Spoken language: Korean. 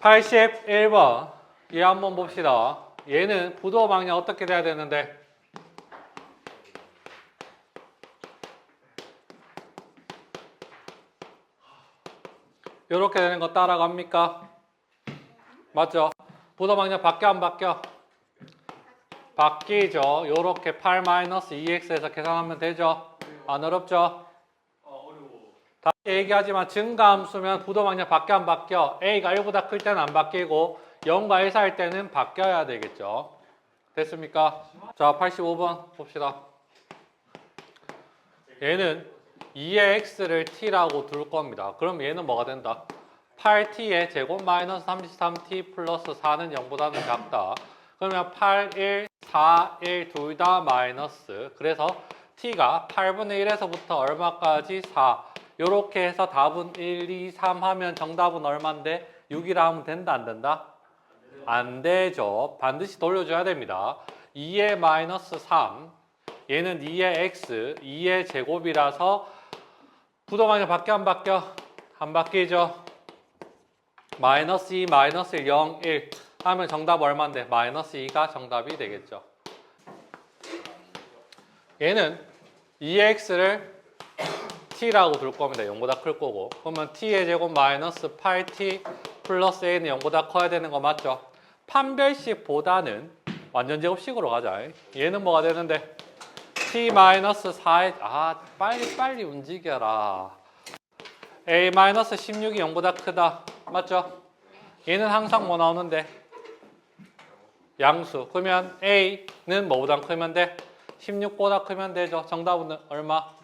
81번 얘 한번 봅시다. 얘는 부도 방향 어떻게 돼야 되는데? 이렇게 되는 거 따라갑니까? 맞죠? 부도 방향 바뀌어 안 바뀌어? 바뀌죠. 요렇게 8-2x에서 계산하면 되죠. 안 어렵죠? 다시 얘기하지만 증가함수면 부도 방향 바뀌어 안 바뀌어? a가 1보다 클 때는 안 바뀌고 0과 1 사이일 때는 바뀌어야 되겠죠. 됐습니까? 자, 85번 봅시다. 얘는 2의 x를 t라고 둘 겁니다. 그럼 얘는 뭐가 된다? 8t의 제곱 마이너스 33t 플러스 4는 0보다는 작다. 그러면 8, 1, 4, 1 둘 다 마이너스. 그래서 t가 8분의 1에서부터 얼마까지 4. 요렇게 해서 답은 1, 2, 3 하면 정답은 얼마인데 6이라 하면 된다 안 된다? 안 되죠. 반드시 돌려줘야 됩니다. 2의 마이너스 3 얘는 2의 x 2의 제곱이라서 부동항이 바뀌어 안 바뀌어? 안 바뀌죠. 마이너스 2 마이너스 1 0 1 하면 정답 얼마인데? 마이너스 2가 정답이 되겠죠. 얘는 2의 x를 t라고 둘 겁니다. 0보다 클 거고. 그러면 t의 제곱 마이너스 8t 플러스 a는 0보다 커야 되는 거 맞죠? 판별식보다는 완전 제곱식으로 가자. 얘는 뭐가 되는데? t 마이너스 4의 아 빨리 빨리 움직여라. a 마이너스 16이 0보다 크다. 맞죠? 얘는 항상 뭐 나오는데? 양수. 그러면 a는 뭐보다 크면 돼? 16보다 크면 되죠. 정답은 얼마?